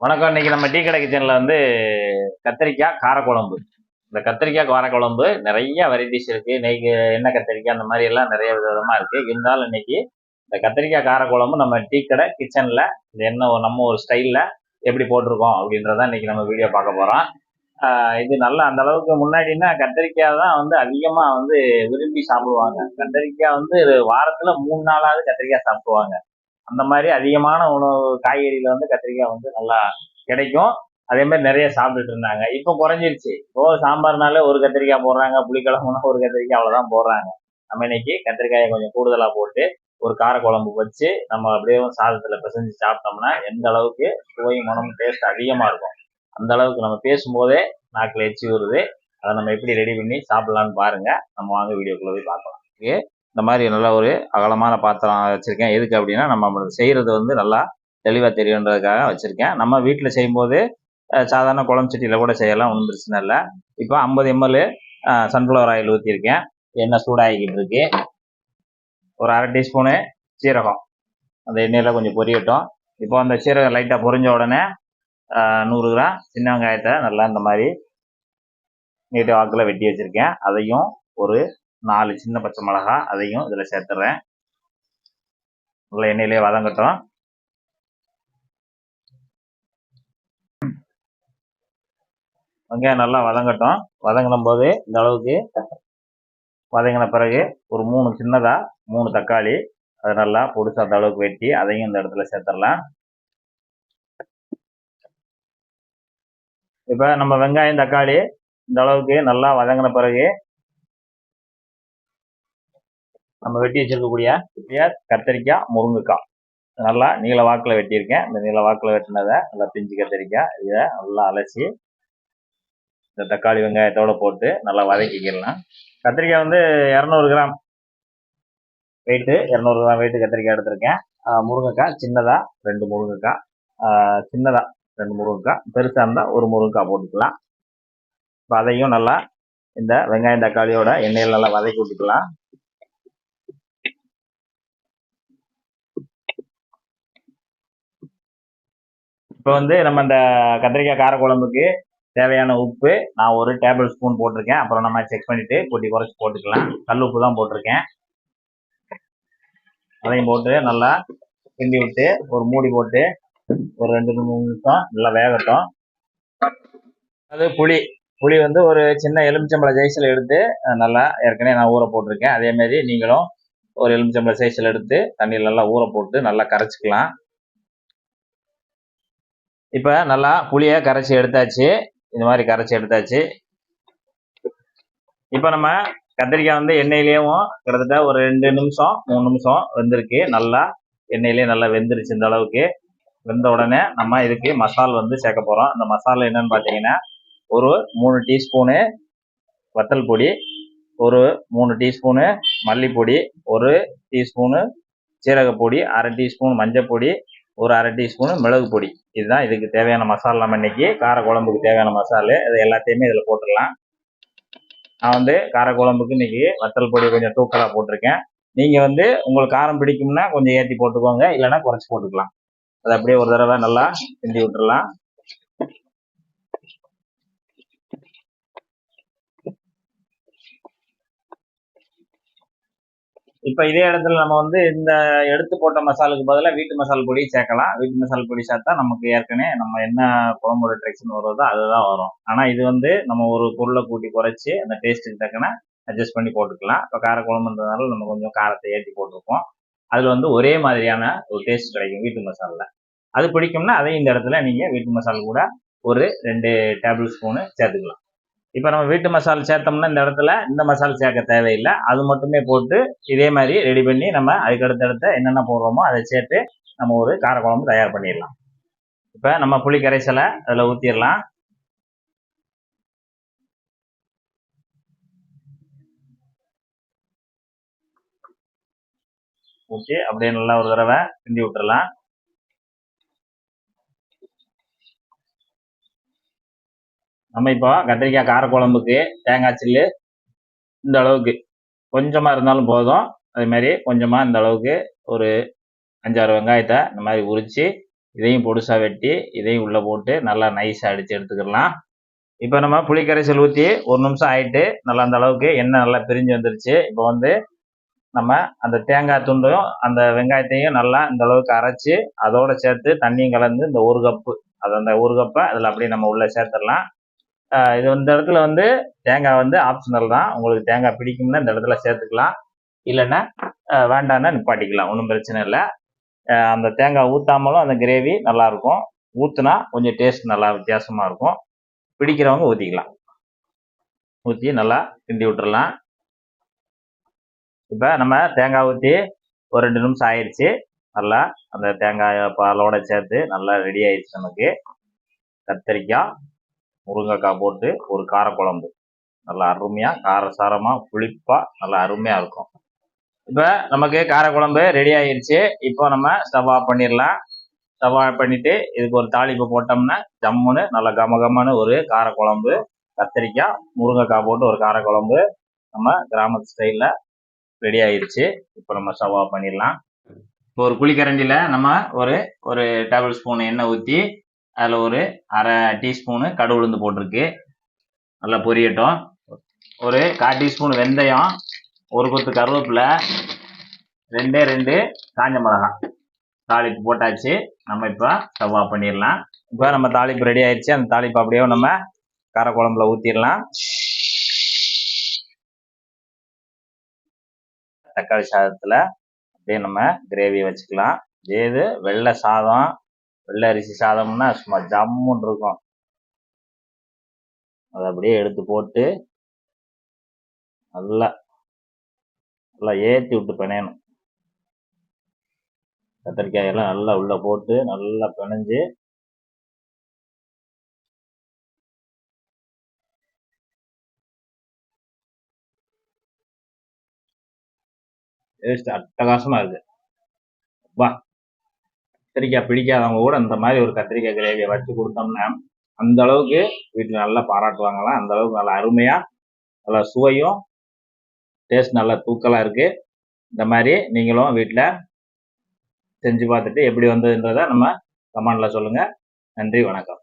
வணக்கம். இன்னைக்கு நம்ம டீ கடை கிச்சனில் வந்து கத்திரிக்காய் காரக்குழம்பு. இந்த கத்திரிக்காய் காரக்குழம்பு நிறைய வெரைட்டிஸ் இருக்குது இன்னைக்கு என்ன கத்திரிக்காய் அந்த மாதிரி எல்லாம் நிறைய விதமாக இருக்குது இருந்தாலும் இன்னைக்கு இந்த கத்திரிக்காய் காரக்குழம்பு நம்ம டீ கடை கிச்சனில் இது என்ன ஒரு- நம்ம ஒரு ஸ்டைலில் எப்படி போட்டிருக்கோம் அப்படின்றத இன்னைக்கு நம்ம வீடியோ பார்க்க போகிறோம் இது நல்லா அந்த அளவுக்கு முன்னாடின்னா கத்திரிக்காய் தான் வந்து அதிகமாக வந்து விரும்பி சாப்பிடுவாங்க. கத்திரிக்காய் வந்து வாரத்தில் மூணு நாளாவது கத்திரிக்காய் சாப்பிடுவாங்க. அந்த மாதிரி அதிகமான உணவு காய்கறியில வந்து கத்திரிக்காய் வந்து நல்லா கிடைக்கும். அதே மாதிரி நிறைய சாப்பிட்டுட்டு இருந்தாங்க. இப்போ குறைஞ்சிருச்சு. இப்போ சாம்பார்னாலே ஒரு கத்திரிக்காய் போடுறாங்க புளிக்கிழங்குனா ஒரு கத்திரிக்காய் அவ்வளோதான் போடுறாங்க. நம்ம இன்னைக்கு கத்திரிக்காயை கொஞ்சம் கூடுதலாக போட்டு ஒரு காரக்குழம்பு வச்சு நம்ம அப்படியே சாதத்தில் பிசைஞ்சு சாப்பிட்டோம்னா எந்த அளவுக்கு சுவை மனம் டேஸ்ட் அதிகமாக இருக்கும். அந்த அளவுக்கு நம்ம பேசும்போதே நாக்கில் எச்சி வருது அதை நம்ம எப்படி ரெடி பண்ணி சாப்பிடலான்னு பாருங்கள் நம்ம வாங்க வீடியோக்குள்ளே போய் பார்க்கலாம். ஓகே இந்த மாதிரி நல்ல ஒரு அகலமான பாத்திரம் வச்சுருக்கேன். எதுக்கு அப்படின்னா நம்ம செய்கிறது வந்து நல்லா தெளிவாக தெரியுன்றதுக்காக வச்சுருக்கேன். நம்ம வீட்டில் செய்யும்போது சாதாரண குழம்பு சட்டியில் கூட செய்யலாம் ஒன்றும் பிரச்சனை இல்லை. இப்போ ஐம்பது எம்எல் சன்ஃப்ளவர் ஆயில் ஊற்றிருக்கேன் எண்ணெய் சூடாகிக்கிட்டு இருக்கு. ஒரு அரை டீஸ்பூனு சீரகம். அந்த எண்ணெயில் கொஞ்சம் பொரியட்டும். இப்போ அந்த சீரகம் லைட்டாக பொரிஞ்ச உடனே நூறு கிராம் சின்ன வெங்காயத்தை நல்லா இந்த மாதிரி நீட்டு வாக்கில் வெட்டி வச்சுருக்கேன். அதையும் ஒரு நாலு சின்ன பச்சை மிளகா அதையும் இதில் சேர்த்துறேன். நல்லா எண்ணெயிலே வதங்கட்டும் வெங்காயம் நல்லா வதங்கட்டும் வதங்கின போது இந்த அளவுக்கு வதங்கின பிறகு ஒரு மூணு சின்னதாக மூணு தக்காளி அதை நல்லா பொடிசா அந்த அளவுக்கு வெட்டி அதையும் இந்த இடத்துல சேர்த்துடலாம். இப்போ நம்ம வெங்காயம் தக்காளி இந்த அளவுக்கு நல்லா வதங்கின பிறகு நம்ம வெட்டி வச்சிருக்கக்கூடிய கத்தரிக்காய் கத்திரிக்காய் முருங்கைக்காய். நல்லா நீல வாக்கில் வெட்டியிருக்கேன். இந்த நீல வாக்கில் வெட்டினதை நல்லா பிஞ்சு கத்திரிக்காய் இதை நல்லா அலசி இந்த தக்காளி வெங்காயத்தோடு போட்டு நல்லா வதக்கிக்கலாம். கத்திரிக்காய் வந்து இரநூறு கிராம் வெயிட்டு இரநூறு கிராம் வெயிட்டு கத்திரிக்காய் எடுத்திருக்கேன். முருங்கைக்காய் சின்னதாக ரெண்டு முருங்கைக்காய். சின்னதாக ரெண்டு முருங்கைக்காய். பெருசாக இருந்தால் ஒரு முருங்கைக்காய் போட்டுக்கலாம். இப்போ அதையும் நல்லா இந்த வெங்காயம் தக்காளியோட எண்ணெயில் நல்லா வதக்கி விட்டுக்கலாம். இப்போ வந்து நம்ம இந்த கத்திரிக்காய் காரக்குழம்புக்கு தேவையான உப்பு நான் ஒரு டேபிள் ஸ்பூன் போட்டிருக்கேன். அப்புறம் நம்ம செக் பண்ணிவிட்டு கொட்டி குறைச்சி போட்டுக்கலாம். கல் உப்பு தான் போட்டிருக்கேன். அதையும் போட்டு நல்லா கிண்டி விட்டு ஒரு மூடி போட்டு ஒரு ரெண்டு மூணு நிமிஷம் நல்லா வேகட்டும். அது புளி. புளி வந்து ஒரு சின்ன எலுமிச்சம்பழ சைஸில் எடுத்து நல்லா ஏற்கனவே நான் ஊற போட்டிருக்கேன். அதே மாதிரி நீங்களும் ஒரு எலுமிச்சம்பழ சைஸில் எடுத்து தண்ணியில் நல்லா ஊற போட்டு நல்லா கரைச்சிக்கலாம். இப்போ நல்லா புளியை கரைச்சி எடுத்தாச்சு. இந்த மாதிரி கரைச்சி எடுத்தாச்சு. இப்போ நம்ம கத்திரிக்காய் வந்து எண்ணெயிலேயும் கிட்டத்தட்ட ஒரு ரெண்டு நிமிஷம் மூணு நிமிஷம் வெந்திருக்கு. நல்லா எண்ணெயிலேயே நல்லா வெந்துருச்சு இந்த அளவுக்கு. வெந்த உடனே நம்ம இதுக்கு மசால் வந்து சேர்க்க போகிறோம் அந்த மசாலா என்னன்னு பார்த்தீங்கன்னா ஒரு மூணு டீஸ்பூனு வத்தல் பொடி ஒரு மூணு டீஸ்பூனு மல்லிப்பொடி ஒரு டீஸ்பூனு சீரகப்பொடி அரை டீஸ்பூன் மஞ்சள் பொடி ஒரு அரை டீஸ்பூனு மிளகு பொடி. இதுதான் இதுக்கு தேவையான மசாலா. நம்ம இன்னைக்கு கார குழம்புக்கு தேவையான மசாலு. இது எல்லாத்தையுமே இதில் போட்டுடலாம். நான் வந்து கார குழம்புக்கு இன்னைக்கு வத்தல் பொடி கொஞ்சம் தூக்கலாக போட்டிருக்கேன். நீங்கள் வந்து உங்களுக்கு காரம் பிடிக்கும்னா கொஞ்சம் ஏற்றி போட்டுக்கோங்க. இல்லைன்னா குறைச்சி போட்டுக்கலாம். அதை அப்படியே ஒரு தடவை நல்லா கிண்டி விட்டுறலாம். இப்போ இதே இடத்துல நம்ம வந்து இந்த எடுத்து போட்ட மசாலுக்கு பதிலாக வீட்டு மசால் பொடி சேர்க்கலாம். வீட்டு மசால் பொடி சேர்த்தா நமக்கு ஏற்கனவே நம்ம என்ன குழம்போட ட்ரெக்ஷன் வருதோ அதுதான் வரும். ஆனால் இது வந்து நம்ம ஒரு பொருளை கூட்டி குறைச்சி அந்த டேஸ்ட்டுக்கு தக்கன அட்ஜஸ்ட் பண்ணி போட்டுக்கலாம். இப்போ கார குழம்புன்றதுனால நம்ம கொஞ்சம் காரத்தை ஏற்றி போட்டிருக்கோம் அதில் வந்து ஒரே மாதிரியான ஒரு டேஸ்ட் கிடைக்கும் வீட்டு மசாலில். அது பிடிக்கும்னா அதையும் இந்த இடத்துல நீங்கள் வீட்டு மசால் கூட ஒரு ரெண்டு டேபிள் ஸ்பூனு சேர்த்துக்கலாம். இப்போ நம்ம வீட்டு மசாலா சேர்த்தோம்னா இந்த இடத்துல இந்த மசாலா சேர்க்க தேவையில்லை. அது மட்டுமே போட்டு இதே மாதிரி ரெடி பண்ணி நம்ம அதுக்கு அடுத்தடுத்த என்னென்ன போடுறோமோ அதை சேர்த்து நம்ம ஒரு காரக்குழம்பு தயார் பண்ணிடலாம். இப்போ நம்ம புளி கரைசலை அதில் ஊற்றிடலாம் ஊற்றி அப்படியே நல்லா ஒரு தடவை கிண்டி விட்டுறலாம். நம்ம இப்போ கத்திரிக்காய் காரக்குழம்புக்கு தேங்காய் சில்லு இந்த அளவுக்கு. கொஞ்சமாக இருந்தாலும் போதும். அதே கொஞ்சமாக இந்த அளவுக்கு ஒரு அஞ்சாறு வெங்காயத்தை இந்த மாதிரி உரித்து இதையும் பொடுசாக வெட்டி இதையும் உள்ளே போட்டு நல்லா நைஸாக அடித்து எடுத்துக்கிடலாம் இப்போ நம்ம புளிக்கரைசல் ஊற்றி ஒரு நிமிஷம் ஆயிட்டு நல்லா அந்த அளவுக்கு எண்ணெய் நல்லா பிரிஞ்சு வந்துருச்சு. இப்போ வந்து நம்ம அந்த தேங்காய் துண்டும் அந்த வெங்காயத்தையும் நல்லா இந்த அளவுக்கு அரைச்சி அதோட சேர்த்து தண்ணியும் கலந்து இந்த ஒரு கப்பு அது அந்த ஒரு கப்பை அதில் அப்படியே நம்ம உள்ளே சேர்த்துடலாம். இது இந்த இடத்துல வந்து தேங்காய் வந்து ஆப்ஷனல் தான். உங்களுக்கு தேங்காய் பிடிக்கும்னா இந்த இடத்துல சேர்த்துக்கலாம். இல்லைன்னா ஆஹ் வேண்டான்னா நிப்பாட்டிக்கலாம். ஒன்றும் பிரச்சனை இல்லை. அந்த தேங்காய் ஊற்றாமலும் அந்த கிரேவி நல்லாயிருக்கும். ஊற்றுனா கொஞ்சம் டேஸ்ட் நல்லா வித்தியாசமாக இருக்கும். பிடிக்கிறவங்க ஊற்றிக்கலாம் ஊற்றி நல்லா கிண்டி விட்டுறலாம். இப்போ நம்ம தேங்காய் ஊற்றி ஒரு ரெண்டு நிமிஷம் ஆயிடுச்சு நல்லா அந்த தேங்காய் பாலோட சேர்த்து நல்லா ரெடி ஆயிடுச்சு நமக்கு. கத்திரிக்காய். முருங்கைக்காய் போட்டு ஒரு காரக்குழம்பு. நல்லா அருமையாக காரசாரமாக புளிப்பாக நல்லா அருமையாக இருக்கும். இப்போ நமக்கு காரக்குழம்பு ரெடி ஆயிடுச்சு இப்போ நம்ம ஸ்டவ் ஆஃப் பண்ணிடலாம். ஸ்டவ் ஆஃப் இதுக்கு ஒரு தாளிப்பு போட்டோம்னா ஜம்முன்னு நல்லா கம கமன்னு ஒரு காரக்குழம்பு கத்திரிக்காய் முருங்கைக்காய் போட்டு ஒரு காரக்குழம்பு நம்ம கிராமத்து ஸ்டைலில் ரெடி ஆயிடுச்சு இப்போ நம்ம ஸ்டவ் ஆஃப் பண்ணிடலாம். இப்போ ஒரு குழிக்கரண்டியில் நம்ம ஒரு ஒரு டேபிள் ஸ்பூன் எண்ணெய் ஊற்றி அதில் ஒரு அரை டீஸ்பூனு கடு உளுந்து போட்டிருக்கு. நல்லா பொரியட்டும். ஒரு கால் டீஸ்பூன் வெந்தயம் ஒரு கொத்து கருவேப்பிலை ரெண்டே ரெண்டு காஞ்ச மிளகாய் தாளிப்பு போட்டாச்சு. நம்ம இப்போ ஸ்டவ் பண்ணிடலாம். இப்போ நம்ம தாளிப்பு ரெடி ஆயிடுச்சு. அந்த தாளிப்பு அப்படியே நம்ம காரக்குழம்புல ஊற்றிடலாம் தக்காளி சாதத்தில் அப்படியே நம்ம கிரேவி வச்சுக்கலாம். இது வெள்ளை சாதம் வெள்ளை அரிசி சாதம்னா சும்மா ஜம்முன்னு இருக்கும். அதை அப்படியே எடுத்து போட்டு நல்லா நல்லா ஏற்றி விட்டு பிணையணும். கத்திரிக்காயெல்லாம் நல்லா உள்ளே போட்டு நல்லா பிணைஞ்சு டேஸ்ட் அட்டகாசமா இருக்கு. வா கத்திரிக்காய் பிடிக்காதவங்க கூட இந்த மாதிரி ஒரு கத்திரிக்காய் கிரேவியை வச்சு கொடுத்தோம்னா அந்த அளவுக்கு வீட்டில் நல்லா பாராட்டுவாங்களாம். அந்த அளவுக்கு நல்லா அருமையாக நல்லா சுவையும் டேஸ்ட் நல்லா தூக்கலாக இருக்குது இந்த மாதிரி நீங்களும் வீட்டில் செஞ்சு பார்த்துட்டு எப்படி வந்ததுன்றதை நம்ம கமெண்டில் சொல்லுங்கள் நன்றி வணக்கம்.